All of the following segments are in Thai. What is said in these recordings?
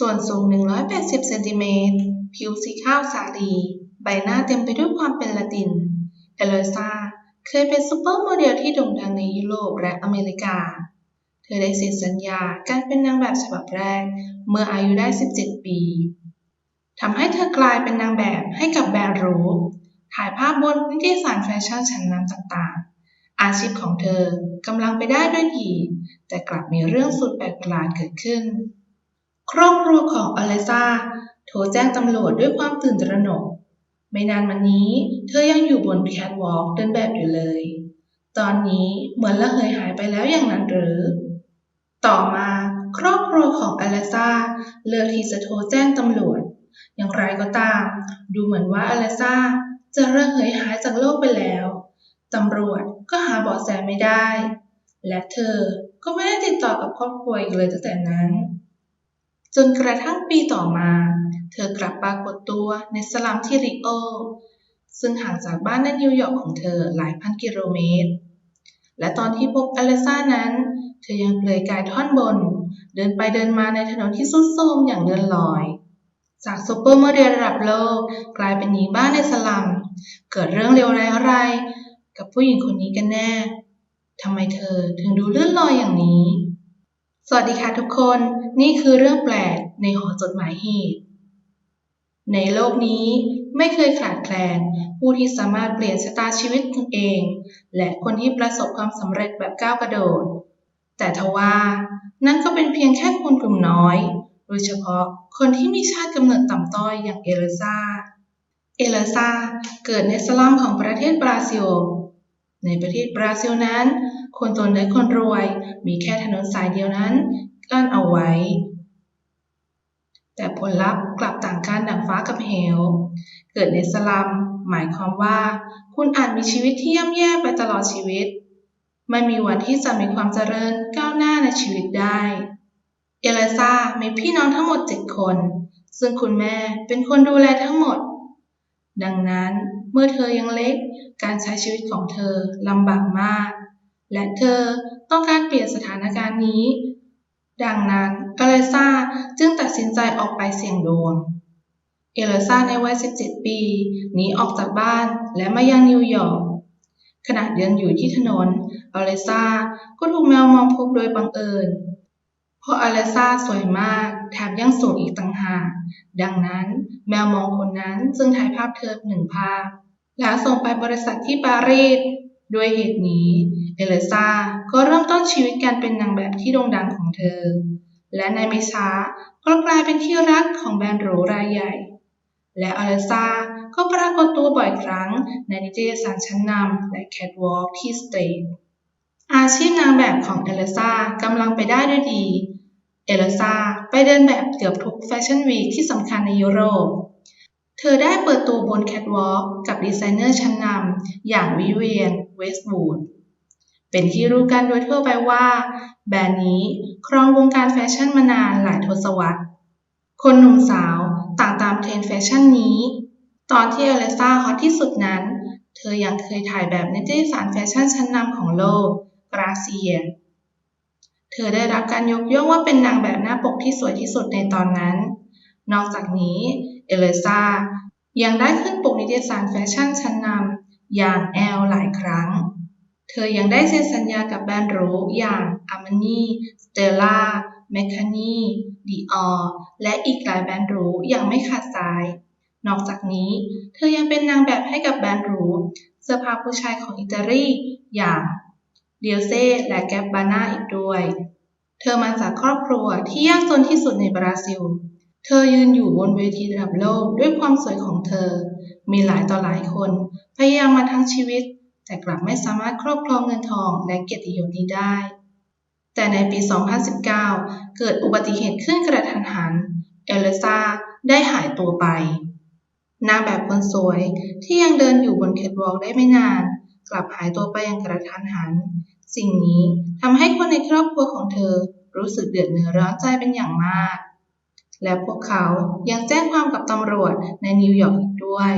ส่วนสูง 180 เซนติเมตร ผิวสีข้าวสาลี ใบหน้าเต็มไปด้วยความเป็นละติน เอลซาเคยเป็นซูเปอร์โมเดลที่โด่งดังในยุโรปและอเมริกา เธอได้เซ็นสัญญาการเป็นนางแบบฉบับแรก เมื่ออายุได้ 17 ปีทำให้เธอกลายเป็นนางแบบให้กับแบรนด์หรูถ่ายภาพบนนิตยสารแฟชั่นชั้นนำต่างๆ อาชีพของเธอกำลังไปได้ด้วยดี แต่กลับมีเรื่องสุดแปลกประหลาดเกิดขึ้น ครอบครัวของอเลซาโทรแจ้งตำรวจด้วยความตื่นตระหนก ไม่นานมานี้ เธอยังอยู่บนแคทวอล์กเดินแบบอยู่เลย ตอนนี้เหมือนละเหยหายไปแล้วอย่างนั้นหรือ ต่อมาครอบครัวของอเลซาเลือกที่จะโทรแจ้งตำรวจ อย่างไรก็ตาม ดูเหมือนว่าอเลซาจะเลิกเหยหายจากโลกไปแล้ว ตำรวจก็หาเบาะแสไม่ได้ และเธอก็ไม่ได้ติดต่อกับครอบครัวอีกเลยตั้งแต่นั้น จนกระทั่งปีต่อมา เธอกลับปรากฏตัวในสลัมที่ริโอ ซึ่งห่างจากบ้านในนิวยอร์กของเธอหลายพันกิโลเมตร และตอนที่พบอเลซ่านั้น เธอยังเปลือยกายท่อนบน เดินไปเดินมาในถนนที่สุดโทรมอย่างเลื่อนลอย จากซูเปอร์โมเดลระดับโลกกลายเป็นหญิงบ้านในสลัม เกิดเรื่องเลวร้ายอะไร กับผู้หญิงคนนี้กันแน่ทำไมเธอถึงดูเลื่อนลอยอย่างนี้ สวัสดีค่ะทุกคน นี่คือเรื่องแปลกในหอจดหมายเหตุ ในโลกนี้ไม่เคยขาดแคลน ผู้ที่สามารถเปลี่ยนชะตาชีวิตตนเอง และคนที่ประสบความสำเร็จแบบก้าวกระโดด แต่ทว่านั่นก็เป็นเพียงแค่คนกลุ่มน้อย โดยเฉพาะคนที่มีชาติกำเนิดต่ำต้อยอย่างเอเลซาเอเลซาเกิดในสลัมของประเทศบราซิล ในประเทศบราซิลนั้น คนจนและคนรวยมีแค่ถนนสายเดียวนั้น กั้นเอาไว้ แต่ผลลัพธ์กลับต่างกันดังฟ้ากับเหว เกิดในสลัม หมายความว่า คุณอาจมีชีวิตที่ย่ำแย่ไปตลอดชีวิต ไม่มีวันที่จะมีความเจริญก้าวหน้าในชีวิตได้ เอเลซามีพี่น้องทั้งหมดเจ็ดคน ซึ่งคุณแม่เป็นคนดูแลทั้งหมด ดังนั้นเมื่อเธอยังเล็ก การใช้ชีวิตของเธอลำบากมาก และเธอต้องการเปลี่ยนสถานการณ์นี้ ดังนั้นอเลซ่าจึงตัดสินใจออกไปเสี่ยงดวง เอเลซ่าในวัย 17 ปีหนีออกจากบ้านและมายังนิวยอร์กขณะเดินอยู่ที่ถนนอเลซ่าก็ถูกแมวมองพบโดยบังเอิญ เพราะอเลซ่าสวยมากแถมยังสูงอีกต่างหาก ดังนั้นแมวมองคนนั้นจึงถ่ายภาพเธอหนึ่งภาพ แล้วส่งไปบริษัทที่ปารีส ด้วยเหตุนี้ เอเลซ่าก็เริ่มต้นชีวิตการเป็นนางแบบที่โด่งดังของเธอ และในไม่ช้าก็กลายเป็นที่รักของแบรนด์หรูรายใหญ่ และอเลซ่าก็ปรากฏตัวบ่อยครั้งในนิตยสารชั้นนำและแคทวอล์กที่สเตทอาชีพนางแบบของเอลซ่ากำลังไปได้ด้วยดี เอลซ่าไปเดินแบบเกือบทุกแฟชั่นวีคที่สำคัญในยุโรป เธอได้เปิดตัวบนแคทวอล์กกับดีไซเนอร์ชั้นนำอย่างวิเวียน เวสต์วูด เป็นที่รู้กันโดยทั่วไปว่า แบรนด์นี้ครองวงการแฟชั่นมานานหลายทศวรรษ คนหนุ่มสาวต่างตามเทรนด์แฟชั่นนี้ ตอนที่เอลซ่าฮอตที่สุดนั้น เธอยังเคยถ่ายแบบในนิตยสารแฟชั่นชั้นนำของโลกกราเซียเธอได้รับการยกย่องว่าเป็นนางแบบหน้าปกที่สวยที่สุดในตอนนั้น นอกจากนี้ เอเลซ่ายังได้ขึ้นปกนิตยสารแฟชั่นชั้นนำอย่างแอลหลายครั้ง เธอยังได้เซ็นสัญญากับแบรนด์หรูอย่างอาร์มานีสเตลล่าแมคคานีดีออและอีกหลายแบรนด์หรูอย่างไม่ขาดสาย นอกจากนี้ เธอยังเป็นนางแบบให้กับแบรนด์หรูเสื้อผ้าผู้ชายของอิตาลีอย่างเดียเซ่และแกบบาน่าอีกด้วย เธอมาจากครอบครัวที่ยากจนที่สุดในบราซิล เธอยืนอยู่บนเวทีระดับโลกด้วยความสวยของเธอ มีหลายต่อหลายคน พยายามมาทั้งชีวิต แต่กลับไม่สามารถครอบครองเงินทองและเกียรติยศนี้ได้ แต่ในปี 2019 เกิดอุบัติเหตุขึ้นกระทันหัน เอลซ่าได้หายตัวไป นางแบบคนสวยที่ยังเดินอยู่บนแคทวอล์กได้ไม่นาน กลับหายตัวไปอย่างกระทันหัน สิ่งนี้ทำให้คนในครอบครัวของเธอรู้สึกเดือดเนื้อร้อนใจเป็นอย่างมาก และพวกเขายังแจ้งความกับตำรวจในนิวยอร์กอีกด้วย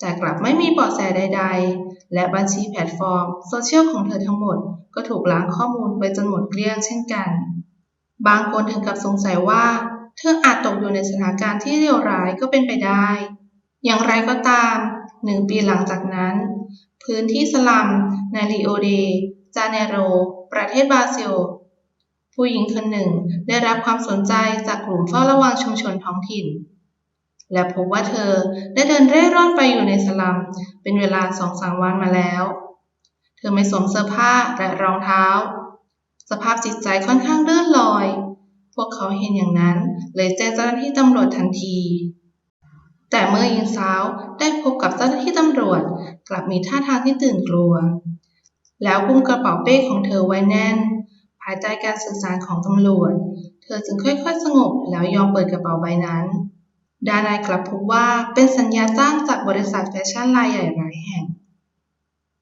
แต่กลับไม่มีเบาะแสใด ๆ และบัญชีแพลตฟอร์มโซเชียลของเธอทั้งหมดก็ถูกล้างข้อมูลไปจนหมดเกลี้ยงเช่นกัน บางคนถึงกับสงสัยว่า เธออาจตกอยู่ในสถานการณ์ที่เลวร้ายก็เป็นไปได้ อย่างไรก็ตามหนึ่งปีหลังจากนั้น พื้นที่สลัมในริโอเดจาเนโร ประเทศบราซิล ผู้หญิงคนหนึ่งได้รับความสนใจจากกลุ่มเฝ้าระวังชุมชนท้องถิ่น และพบว่าเธอได้เดินเร่ร่อนไปอยู่ในสลัม เป็นเวลาสองสามวันมาแล้ว เธอไม่สวมเสื้อผ้าและรองเท้า สภาพจิตใจค่อนข้างเลื่อนลอย พวกเขาเห็นอย่างนั้นเลยแจ้งเจ้าหน้าที่ตำรวจทันที แต่เมื่อหญิงสาวได้พบกับเจ้าหน้าที่ตำรวจ กลับมีท่าทางที่ตื่นกลัว แล้วกุมกระเป๋าเป้ของเธอไว้แน่น ภายใต้การสื่อสารของตำรวจ เธอจึงค่อยๆ สงบแล้วยอมเปิดกระเป๋าใบนั้น ดานายกลับพบว่าเป็นสัญญาจ้างจากบริษัทแฟชั่นรายใหญ่หลายแห่ง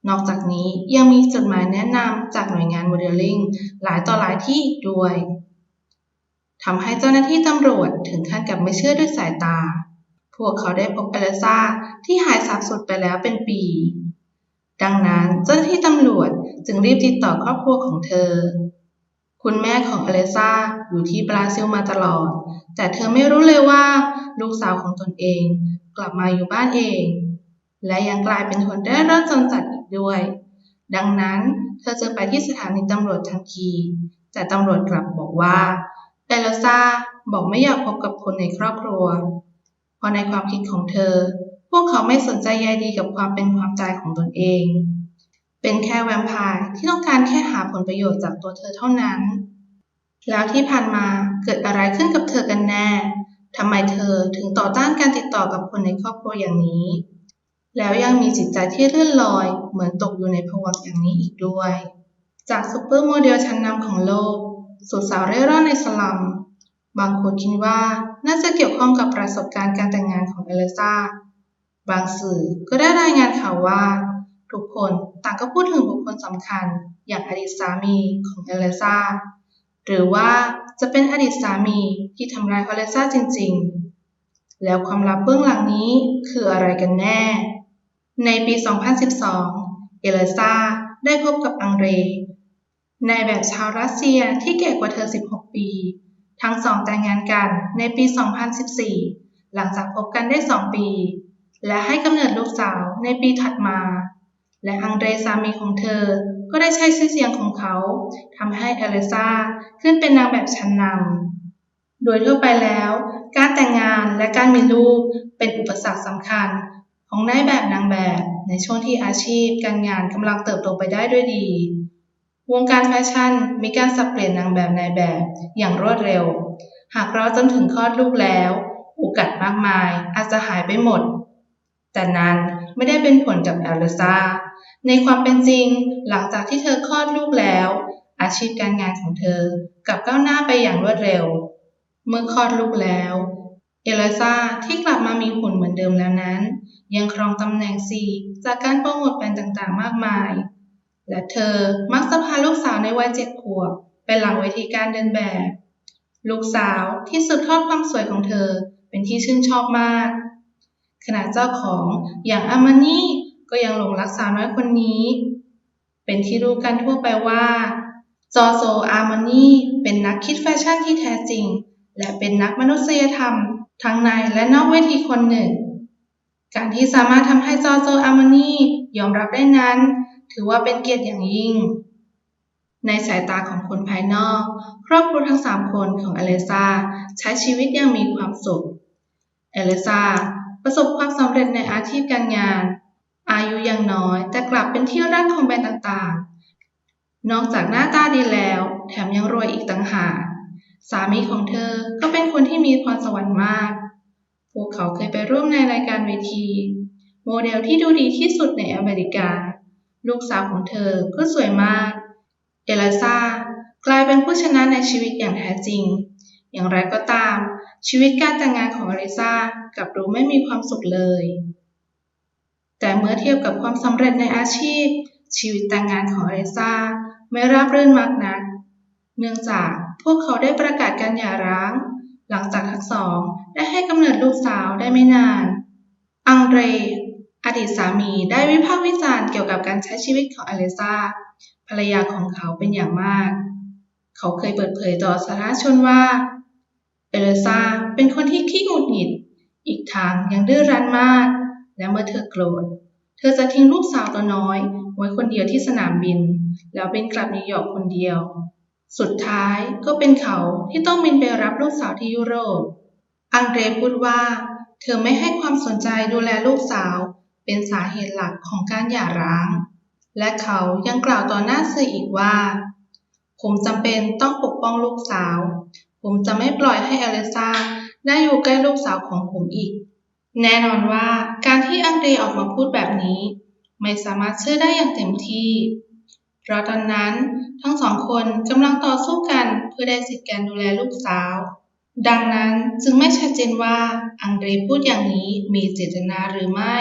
นอกจากนี้ยังมีจดหมายแนะนำจากหน่วยงานโมเดลลิ่งหลายต่อหลายที่อีกด้วยทำให้เจ้าหน้าที่ตำรวจถึงขั้นกับไม่เชื่อด้วยสายตา พวกเขาได้พบเอลซ่าที่หายสาบสูญไปแล้วเป็นปี ดังนั้นเจ้าหน้าที่ตำรวจจึงรีบติดต่อครอบครัวของเธอ คุณแม่ของอเลซ่าอยู่ที่บราซิลมาตลอด แต่เธอไม่รู้เลยว่าลูกสาวของตนเองกลับมาอยู่บ้านเอง และยังกลายเป็นคนได้ร่อนจนจัดอีกด้วย ดังนั้นเธอจึงไปที่สถานีตำรวจทันที แต่ตำรวจกลับบอกว่าเอลซ่าบอกไม่อยากพบกับคนในครอบครัว เพราะในความคิดของเธอ พวกเขาไม่สนใจใยดีกับความเป็นความตายของตนเอง เป็นแค่แวมไพร์ที่ต้องการแค่หาผลประโยชน์จากตัวเธอเท่านั้น แล้วที่ผ่านมาเกิดอะไรขึ้นกับเธอกันแน่ทำไมเธอถึงต่อต้านการติดต่อกับคนในครอบครัวอย่างนี้ แล้วยังมีจิตใจที่เลื่อนลอย เหมือนตกอยู่ในภวังค์อย่างนี้อีกด้วย จากซูเปอร์โมเดลชั้นนำของโลก สู่สาวเร่ร่อนในสลัม บางคนคิดว่าน่าจะเกี่ยวข้องกับประสบการณ์การแต่งงานของเอลิซาบางสื่อก็ได้รายงานข่าวว่า ทุกคนต่างก็พูดถึงบุคคลสำคัญ อย่างอดีตสามีของเอลิซาหรือว่าจะเป็นอดีตสามีที่ทำร้ายอเลซ่าจริง ๆ แล้วความลับเบื้องหลังนี้คืออะไรกันแน่ ในปี 2012 เอเลซ่าได้พบกับอังเรนายแบบชาวรัสเซียที่แก่กว่าเธอ 16 ปี ทั้งสองแต่งงานกันในปี 2014 หลังจากพบกันได้ 2 ปี และให้กำเนิดลูกสาวในปีถัดมา และอังเดรสามีของเธอ ก็ได้ใช้ชื่อเสียงของเขาทำให้เอลิซาขึ้นเป็นนางแบบชั้นนำ โดยทั่วไปแล้ว การแต่งงานและการมีลูกเป็นอุปสรรคสำคัญของนายแบบนางแบบในช่วงที่อาชีพการงานกำลังเติบโตไปได้ด้วยดี วงการแฟชั่นมีการสับเปลี่ยนนางแบบนายแบบอย่างรวดเร็ว หากรอจนถึงคลอดลูกแล้วโอกาสมากมายอาจจะหายไปหมด แต่นั้นไม่ได้เป็นผลกับแอลเลซ่า ในความเป็นจริง หลังจากที่เธอคลอดลูกแล้ว อาชีพการงานของเธอกลับก้าวหน้าไปอย่างรวดเร็ว เมื่อคลอดลูกแล้ว เอลซาที่กลับมามีหุ่นเหมือนเดิมแล้วนั้น ยังครองตำแหน่งซีจากการโปรโมทแบรนด์ต่างๆ มากมาย และเธอมักจะพาลูกสาวในวัยเจ็ดขวบไปหลังเวทีการเดินแบบ ลูกสาวที่สืบทอดความสวยของเธอเป็นที่ชื่นชอบมากขณะเจ้าของอย่างอามานี่ ก็ยังหลงรักสาวน้อยคนนี้ เป็นที่รู้กันทั่วไปว่า จอโซอาร์มานีเป็นนักคิดแฟชั่นที่แท้จริง และเป็นนักมนุษยธรรม ทั้งในและนอกเวทีคนหนึ่ง การที่สามารถทำให้จอโซอาร์มานียอมรับได้นั้น ถือว่าเป็นเกียรติอย่างยิ่ง ในสายตาของคนภายนอก ครอบครัวทั้งสามคนของอเลซาใช้ชีวิตอย่างมีความสุขเอเลซาประสบความสำเร็จในอาชีพการงาน อายุยังน้อย แต่กลับเป็นที่รักของแบรนด์ต่างๆ นอกจากหน้าตาดีแล้ว แถมยังรวยอีกต่างหากสามีของเธอก็เป็นคนที่มีพรสวรรค์มาก พวกเขาเคยไปร่วมในรายการเวที โมเดลที่ดูดีที่สุดในอเมริกา ลูกสาวของเธอก็สวยมาก เอลซากลายเป็นผู้ชนะในชีวิตอย่างแท้จริง อย่างไรก็ตาม ชีวิตการแต่งงานของอลิซากลับดูไม่มีความสุขเลย แต่เมื่อเทียบกับความสำเร็จในอาชีพ ชีวิตแต่งงานของอลิซาไม่ราบรื่นมากนัก เนื่องจากพวกเขาได้ประกาศการหย่าร้าง หลังจากทั้งสองได้ให้กำเนิดลูกสาวได้ไม่นาน อังเดรอดีตสามีได้วิพากษ์วิจารณ์เกี่ยวกับการใช้ชีวิตของอเลซาภรรยาของเขาเป็นอย่างมาก เขาเคยเปิดเผยต่อสาธารณชนว่า เอเลิซาเป็นคนที่ขี้หงุดหงิด อีกทางยังดื้อรั้นมาก และเมื่อเธอโกรธ เธอจะทิ้งลูกสาวตัวน้อย ไว้คนเดียวที่สนามบิน แล้วบินกลับนิวยอร์กคนเดียว สุดท้ายก็เป็นเขาที่ต้องบินไปรับลูกสาวที่ยุโรป อังเดรพูดว่า เธอไม่ให้ความสนใจดูแลลูกสาว เป็นสาเหตุหลักของการหย่าร้าง และเขายังกล่าวต่อหน้าสื่ออีกว่า ผมจำเป็นต้องปกป้องลูกสาว ผมจะไม่ปล่อยให้อลิซาได้อยู่ใกล้ลูกสาวของผมอีก แน่นอนว่าการที่อังเดรออกมาพูดแบบนี้ ไม่สามารถเชื่อได้อย่างเต็มที่ เพราะตอนนั้นทั้งสองคนกำลังต่อสู้กันเพื่อได้สิทธิการดูแลลูกสาว ดังนั้นจึงไม่ชัดเจนว่าอังเดรพูดอย่างนี้มีเจตนาหรือไม่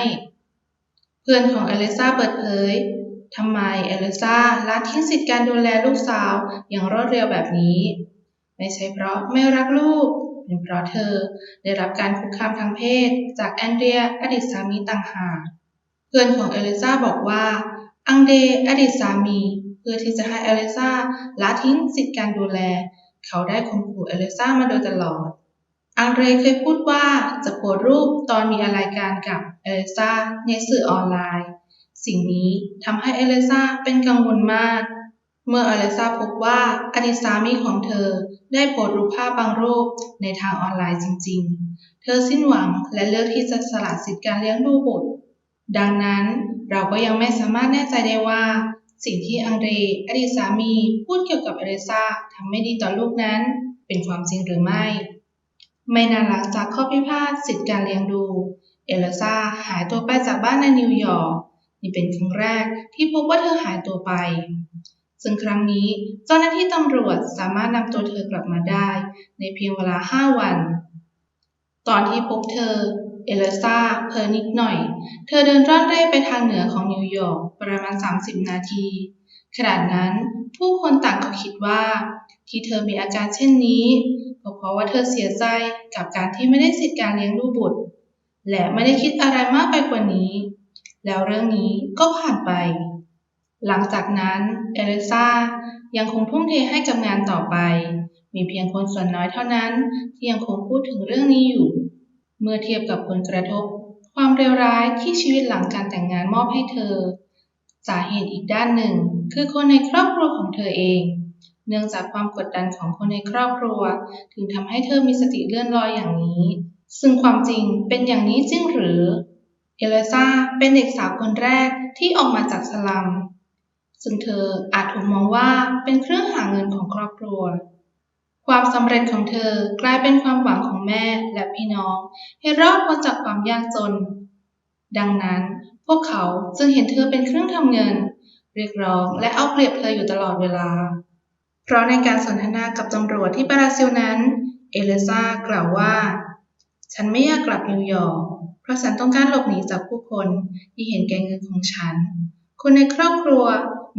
เพื่อนของเอลิซาเปิดเผยทำไมเอลิซาละทิ้งสิทธิการดูแลลูกสาวอย่างรวดเร็วแบบนี้ ไม่ใช่เพราะไม่รักลูก เป็นเพราะเธอได้รับการคุกคามทางเพศจากแอนเดรียอดีตสามีต่างหากเพื่อนของเอลิซาบอกว่า อังเดรอดีตสามี เพื่อที่จะให้เอลิซาละทิ้งสิทธิการดูแล เขาได้ข่มขู่เอลิซามาโดยตลอด อังเดรเคยพูดว่าจะโพสรูปตอนมีอะไรการกับเอลิซาในสื่อออนไลน์ สิ่งนี้ทำให้เอลิซาเป็นกังวลมาก เมื่ออเลซาพบว่าอดีตสามีของเธอได้โพสต์รูปภาพบางรูปในทางออนไลน์จริง ๆ เธอสิ้นหวังและเลือกที่จะสละสิทธิการเลี้ยงดูบุตร ดังนั้นเราก็ยังไม่สามารถแน่ใจได้ว่า สิ่งที่อังเดรอดีตสามีพูดเกี่ยวกับอเลซาทำไม่ดีต่อลูกนั้นเป็นความจริงหรือไม่ ไม่นานหลังจากข้อพิพาทสิทธิการเลี้ยงดู เอลซาหายตัวไปจากบ้านในนิวยอร์กนี่เป็นครั้งแรกที่พบว่าเธอหายตัวไป ซึ่งครั้งนี้เจ้าหน้าที่ตำรวจสามารถนำตัวเธอกลับมาได้ ในเพียงเวลา5วัน ตอนที่พบเธอ เอลซาเพอนิดหน่อย เธอเดินร่อนเร่ไปทางเหนือของนิวยอร์กประมาณ 30 นาที ขณะนั้นผู้คนต่างก็คิดว่า ที่เธอมีอาการเช่นนี้ก็เพราะว่าเธอเสียใจกับการที่ไม่ได้สิทธิการเลี้ยงดูกบุตร และไม่ได้คิดอะไรมากไปกว่านี้ แล้วเรื่องนี้ก็ผ่านไป หลังจากนั้นเอลิซายังคงทุ่มเทให้กับงานต่อไป มีเพียงคนส่วนน้อยเท่านั้นที่ยังคงพูดถึงเรื่องนี้อยู่ เมื่อเทียบกับผลกระทบ ความเลวร้ายที่ชีวิตหลังการแต่งงานมอบให้เธอ สาเหตุอีกด้านหนึ่ง คือคนในครอบครัวของเธอเอง เนื่องจากความกดดันของคนในครอบครัว ถึงทำให้เธอมีสติเลื่อนลอยอย่างนี้ ซึ่งความจริงเป็นอย่างนี้จริงหรือ เอลิซาเป็นเด็กสาวคนแรกที่ออกมาจากสลัม ซึ่งเธออาจถูกมองว่าเป็นเครื่องหาเงินของครอบครัว ความสำเร็จของเธอกลายเป็นความหวังของแม่และพี่น้องให้รอดพ้นจากความยากจน ดังนั้นพวกเขาจึงเห็นเธอเป็นเครื่องทำเงิน เรียกร้องและเอาเปรียบเธออยู่ตลอดเวลา เพราะในการสนทนากับตำรวจที่บราซิลนั้น เอลิซากล่าวว่า ฉันไม่อยากกลับนิวยอร์กเพราะฉันต้องการหลบหนีจากผู้คนที่เห็นแก่เงินของฉันคนในครอบครัว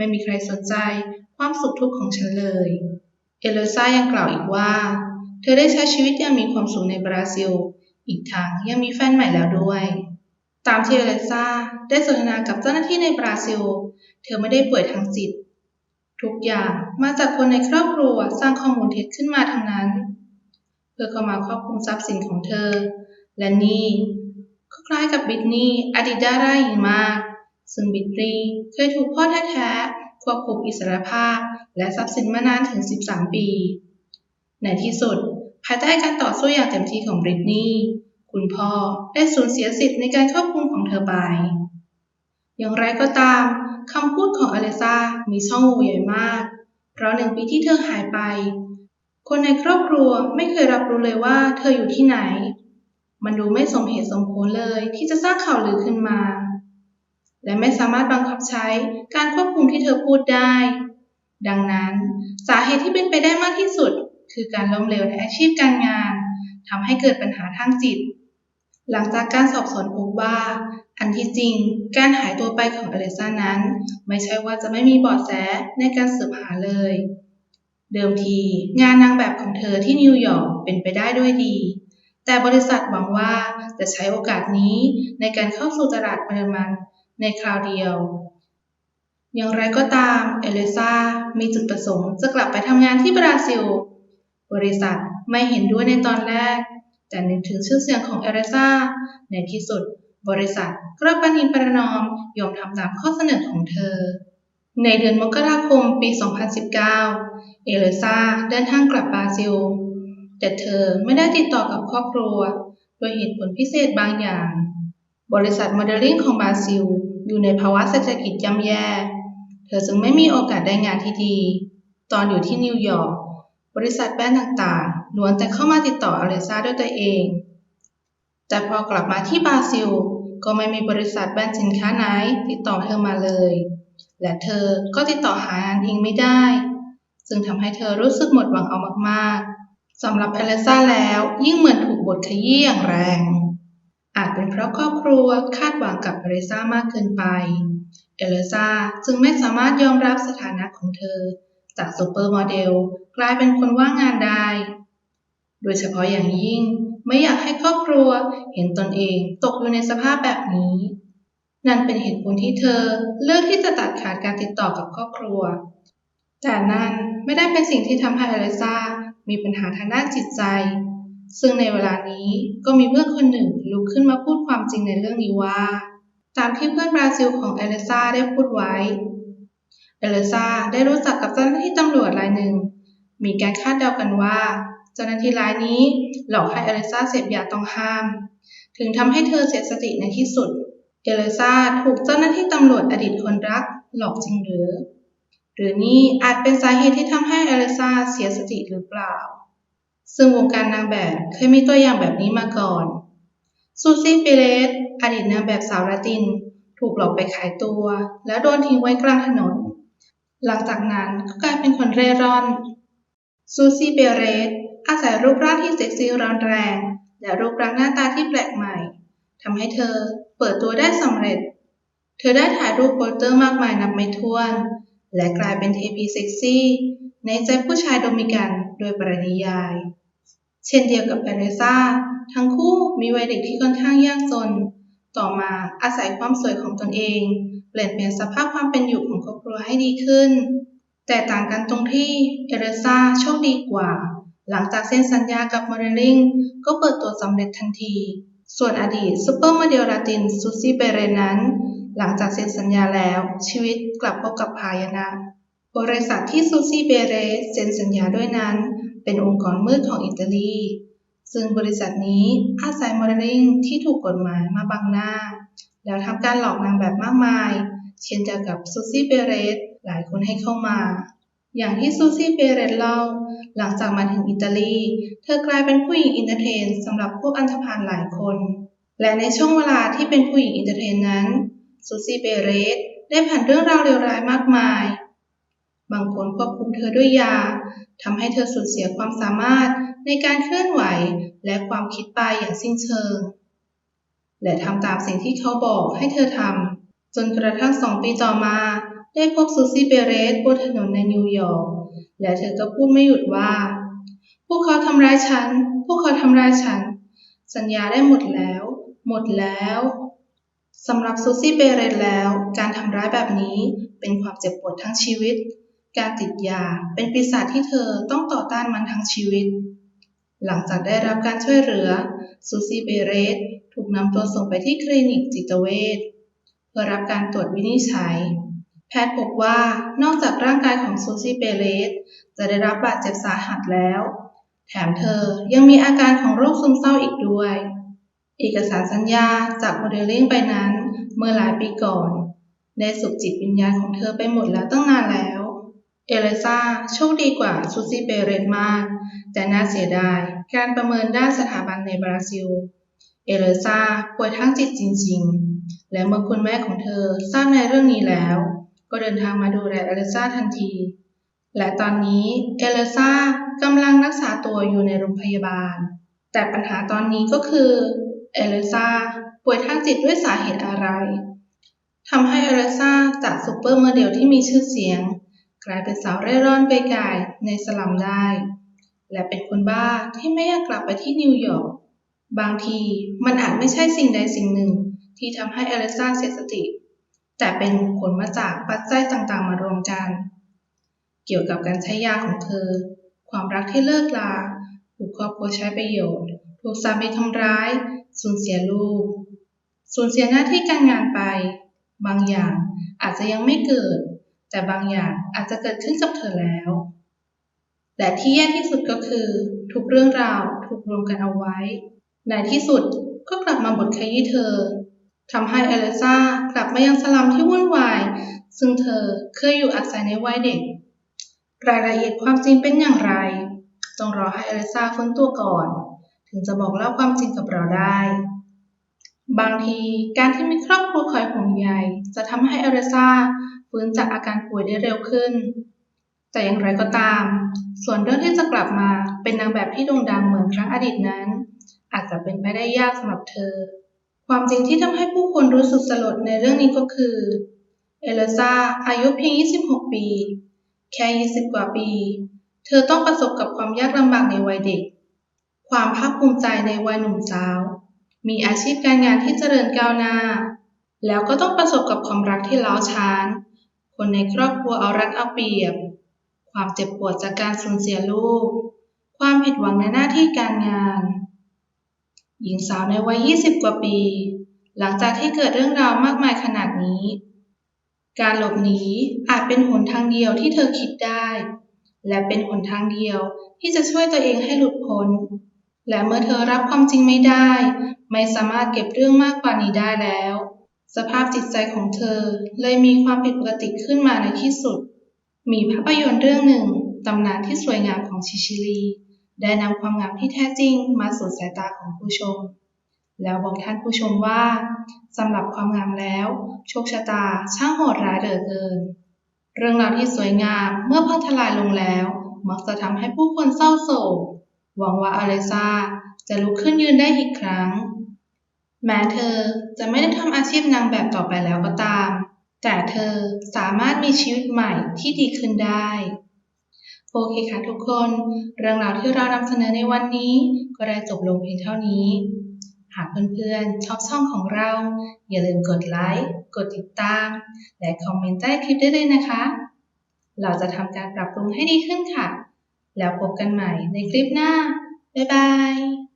ไม่มีใครสนใจความสุขทุกข์ของฉันเลย เอลิซายังกล่าวอีกว่า เธอได้ใช้ชีวิตอย่างมีความสุขในบราซิล อีกทั้งยังมีแฟนใหม่แล้วด้วย ตามที่เอลิซาได้สนทนากับเจ้าหน้าที่ในบราซิล เธอไม่ได้ป่วยทางจิต ทุกอย่างมาจากคนในครอบครัวสร้างข้อมูลเท็จขึ้นมาทั้งนั้น เพื่อเข้ามาครอบคุมทรัพย์สินของเธอ และนี่ก็คล้ายกับบิทนีย์อดีตดาราหญิงมาก ซึ่งบิทนีย์เคยถูกพ่อแท้ๆควบคุมอิสรภาพ และทรัพย์สินมานานถึง 13 ปี ในที่สุด ภายใต้การต่อสู้อย่างเต็มที่ของบริตนีย์คุณพ่อได้สูญเสียสิทธิ์ในการควบคุมของเธอไป อย่างไรก็ตามคำพูดของอเลซามีช่องโหว่ใหญ่มาก เพราะหนึ่งปีที่เธอหายไป คนในครอบครัวไม่เคยรับรู้เลยว่าเธออยู่ที่ไหน มันดูไม่สมเหตุสมผลเลยที่จะสร้างข่าวลือขึ้นมา และไม่สามารถบังคับใช้การควบคุมที่เธอพูดได้ ดังนั้น สาเหตุที่เป็นไปได้มากที่สุด คือการล้มเหลวในอาชีพการงานทำให้เกิดปัญหาทางจิต หลังจากการสอบสวนพบว่า อันที่จริง การหายตัวไปของอเลซ่านั้น ไม่ใช่ว่าจะไม่มีเบาะแสในการสืบหาเลย เดิมที งานนางแบบของเธอที่นิวยอร์กเป็นไปได้ด้วยดีแต่บริษัทหวังว่าจะใช้โอกาสนี้ในการเข้าสู่ตลาดเยอรมัน ในคราวเดียว อย่างไรก็ตาม เอลิซามีจุดประสงค์จะกลับไปทำงานที่บราซิล บริษัทไม่เห็นด้วยในตอนแรก แต่นึกถึงชื่อเสียงของเอริซาในที่สุด บริษัทก็ประนีประนอมยอมทำตามข้อเสนอของเธอ ในเดือนมกราคมปี 2019 เอลิซาเดินทางกลับบราซิล แต่เธอไม่ได้ติดต่อกับครอบครัวโดยเหตุผลพิเศษบางอย่าง บริษัทโมเดลลิ่งของบราซิล อยู่ในภาวะเศรษฐกิจย่ำแย่ เธอจึงไม่มีโอกาสได้งานที่ดี ตอนอยู่ที่นิวยอร์ก บริษัทแบรนด์ต่างๆล้วนแต่เข้ามาติดต่ออเลซ่าด้วยตัวเอง แต่พอกลับมาที่บราซิล ก็ไม่มีบริษัทแบรนด์สินค้าไหนติดต่อเธอมาเลย และเธอก็ติดต่อหางานเองไม่ได้ ซึ่งทำให้เธอรู้สึกหมดหวังเอามากๆสำหรับเอเลซ่าแล้วยิ่งเหมือนถูกบทขยี้อย่างแรง อาจเป็นเพราะครอบครัวคาดหวังกับเอเลซ่ามากเกินไป เอเลซ่าจึงไม่สามารถยอมรับสถานะของเธอ จากซูเปอร์โมเดลกลายเป็นคนว่างงานได้ โดยเฉพาะอย่างยิ่งไม่อยากให้ครอบครัวเห็นตนเองตกอยู่ในสภาพแบบนี้ นั่นเป็นเหตุผลที่เธอเลือกที่จะตัดขาดการติดต่อกับครอบครัว แต่นั่นไม่ได้เป็นสิ่งที่ทำให้เอเลซ่ามีปัญหาทางด้านจิตใจ ซึ่งในเวลานี้ก็มีเพื่อนคนหนึ่งลุกขึ้นมาพูดความจริงในเรื่องนี้ว่า ตามที่เพื่อนบราซิลของเอเลซ่าได้พูดไว้ เอเลซ่าได้รู้จักกับเจ้าหน้าที่ตำรวจรายหนึ่ง มีการคาดเดากันว่า เจ้าหน้าที่รายนี้หลอกให้เอเลซ่าเสพยาต้องห้าม ถึงทำให้เธอเสียสติในที่สุด เอเลซ่าถูกเจ้าหน้าที่ตำรวจอดีตคนรักหลอกจริงหรือ หรือนี่อาจเป็นสาเหตุที่ทำให้เอเลซ่าเสียสติหรือเปล่า ซึ่งวงการนางแบบเคยมีตัวอย่างแบบนี้มาก่อน ซูซี่ปิเรสอดีตนางแบบสาวลาติน ถูกหลอกไปขายตัว แล้วโดนทิ้งไว้กลางถนน หลังจากนั้นก็กลายเป็นคนเร่ร่อน ซูซี่เปเรสอาศัยรูปร่างที่เซ็กซี่ร้อนแรง และรูปร่างหน้าตาที่แปลกใหม่ทำให้เธอเปิดตัวได้สำเร็จ เธอได้ถ่ายรูปโปสเตอร์มากมายนับไม่ถ้วน และกลายเป็นเทพีเซ็กซี่ ในใจผู้ชายโดมิกันโดยปริยาย เช่นเดียวกับเอเรซ่าทั้งคู่มีวัยเด็กที่ค่อนข้างยากจน ต่อมาอาศัยความสวยของตนเอง เปลี่ยนแปลงสภาพความเป็นอยู่ของครอบครัวให้ดีขึ้น แต่ต่างกันตรงที่เอเรซ่าโชคดีกว่า หลังจากเซ็นสัญญากับโมเดลลิ่งก็เปิดตัวสำเร็จทันที ส่วนอดีตซูเปอร์โมเดลลาตินซูซี่เปเรนั้น หลังจากเซ็นสัญญาแล้ว ชีวิตกลับพบกับพายนะ บริษัทที่ซูซี่เบเรเซ็นสัญญาด้วยนั้น เป็นองค์กรมืดของอิตาลี ซึ่งบริษัทนี้อาศัยโมเดลลิ่งที่ถูกกฎหมายมาบังหน้า แล้วทำการหลอกนางแบบมากมาย เช่นเดียวกับซูซี่เบเรสหลายคนให้เข้ามา อย่างที่ซูซี่เบเรสเล่า หลังจากมาถึงอิตาลี เธอกลายเป็นผู้หญิงอินเตอร์เทนสำหรับพวกอันธพาลหลายคน และในช่วงเวลาที่เป็นผู้หญิงอินเตอร์เทนนั้นซูซี่เบเรสได้ผ่านเรื่องราวเลวร้ายมากมาย บางคนควบคุมเธอด้วยยาทำให้เธอสูญเสียความสามารถในการเคลื่อนไหวและความคิดไปอย่างสิ้นเชิง และทำตามสิ่งที่เขาบอกให้เธอทำจนกระทั่งสองปีต่อมา ได้พบซูซี่เบเรสบนถนนในนิวยอร์กและเธอก็พูดไม่หยุดว่า พวกเขาทำร้ายฉัน พวกเขาทำร้ายฉัน สัญญาได้หมดแล้ว หมดแล้วสำหรับซูซี่เบเรตแล้ว การทำร้ายแบบนี้เป็นความเจ็บปวดทั้งชีวิต การติดยาเป็นปีศาจที่เธอต้องต่อต้านมันทั้งชีวิต หลังจากได้รับการช่วยเหลือ ซูซี่เบเรตถูกนำตัวส่งไปที่คลินิกจิตเวชเพื่อรับการตรวจวินิจฉัย แพทย์พบว่านอกจากร่างกายของซูซี่เบเรตจะได้รับบาดเจ็บสาหัสแล้ว แถมเธอยังมีอาการของโรคซึมเศร้าอีกด้วย เอกสารสัญญาจากโมเดลลิ่งไปนั้น เมื่อหลายปีก่อน ได้สุกจิตวิญญาณของเธอไปหมดแล้วตั้งนานแล้ว เอเลซ่าโชคดีกว่าซูซี่เบเรตมาก แต่น่าเสียดายการประเมินด้านสถาบันในบราซิล เอเลซ่าป่วยทางจิตจริง ๆ และเมื่อคุณแม่ของเธอทราบในเรื่องนี้แล้ว ก็เดินทางมาดูแลเอเลซ่าทันที และตอนนี้เอเลซ่ากำลังรักษาตัวอยู่ในโรงพยาบาล แต่ปัญหาตอนนี้ก็คือเอเลซ่าป่วยทางจิตด้วยสาเหตุอะไรทำให้เอเลซ่าจากซูเปอร์โมเดลที่มีชื่อเสียง กลายเป็นสาวเร่ร่อนเปกายในสลัมได้ และเป็นคนบ้าที่ไม่อยากกลับไปที่นิวยอร์ก บางทีมันอาจไม่ใช่สิ่งใดสิ่งหนึ่งที่ทำให้เอลิซาเสียสติ แต่เป็นผลมาจากปัจจัยต่างๆมารวมกัน เกี่ยวกับการใช้ยาของเธอ ความรักที่เลิกลาถูกครอบครัวใช้ประโยชน์ ถูกสามีทำร้าย สูญเสียลูก สูญเสียหน้าที่การงานไป บางอย่างอาจจะยังไม่เกิด แต่บางอย่างอาจจะเกิดขึ้นกับเธอแล้ว และที่แย่ที่สุดก็คือ ทุกเรื่องราวถูกรวมกันเอาไว้ ในที่สุดก็กลับมาบทขยี้เธอทำให้เอลิซากลับมายังสลัมที่วุ่นวาย ซึ่งเธอเคยอยู่อาศัยในวัยเด็ก รายละเอียดความจริงเป็นอย่างไร ต้องรอให้เอลิซาฟื้นตัวก่อน ถึงจะบอกเล่าความจริงกับเราได้ บางทีการที่มีครอบครัวคอยห่วงใยจะทำให้เอลิซาฟื้นจากอาการป่วยได้เร็วขึ้น แต่อย่างไรก็ตาม ส่วนเรื่องที่จะกลับมาเป็นนางแบบที่โด่งดังเหมือนครั้งอดีตนั้น อาจจะเป็นไปได้ยากสำหรับเธอ ความจริงที่ทำให้ผู้คนรู้สึกสลดในเรื่องนี้ก็คือ เอลิซาอายุเพียง 26 ปี แค่ 20 กว่าปี เธอต้องประสบกับความยากลำบากในวัยเด็ก ความภาคภูมิใจในวัยหนุ่มสาว มีอาชีพการงานที่เจริญก้าวหน้า แล้วก็ต้องประสบกับความรักที่ล้าวช้าน คนในครอบครัวเอารัดเอาเปรียบ ความเจ็บปวดจากการสูญเสียลูก ความผิดหวังในหน้าที่การงาน หญิงสาวในวัย 20 กว่าปี หลังจากที่เกิดเรื่องราวมากมายขนาดนี้ การหลบหนีอาจเป็นหนทางเดียวที่เธอคิดได้ และเป็นหนทางเดียวที่จะช่วยตัวเองให้หลุดพ้น และเมื่อเธอรับความจริงไม่ได้ ไม่สามารถเก็บเรื่องมากกว่านี้ได้แล้ว สภาพจิตใจของเธอเลยมีความผิดปกติขึ้นมาในที่สุด มีภาพยนตร์เรื่องหนึ่งตำนานที่สวยงามของชิชิลี ได้นำความงามที่แท้จริงมาสู่สายตาของผู้ชม แล้วบอกท่านผู้ชมว่าสำหรับความงามแล้ว โชคชะตาช่างโหดร้ายเหลือเกิน เรื่องราวที่สวยงามเมื่อพังทลายลงแล้ว มักจะทำให้ผู้คนเศร้าโศกหวังว่าอเลซาจะลุกขึ้นยืนได้อีกครั้ง แม้เธอจะไม่ได้ทำอาชีพนางแบบต่อไปแล้วก็ตาม แต่เธอสามารถมีชีวิตใหม่ที่ดีขึ้นได้ โอเคค่ะทุกคน เรื่องราวที่เรานำเสนอในวันนี้ก็ได้จบลงเพียงเท่านี้ หากเพื่อนๆชอบช่องของเรา อย่าลืมกดไลค์ กดติดตาม และคอมเมนต์ใต้คลิปได้เลยนะคะ เราจะทำการปรับปรุงให้ดีขึ้นค่ะ แล้วพบกันใหม่ในคลิปหน้า บ๊ายบาย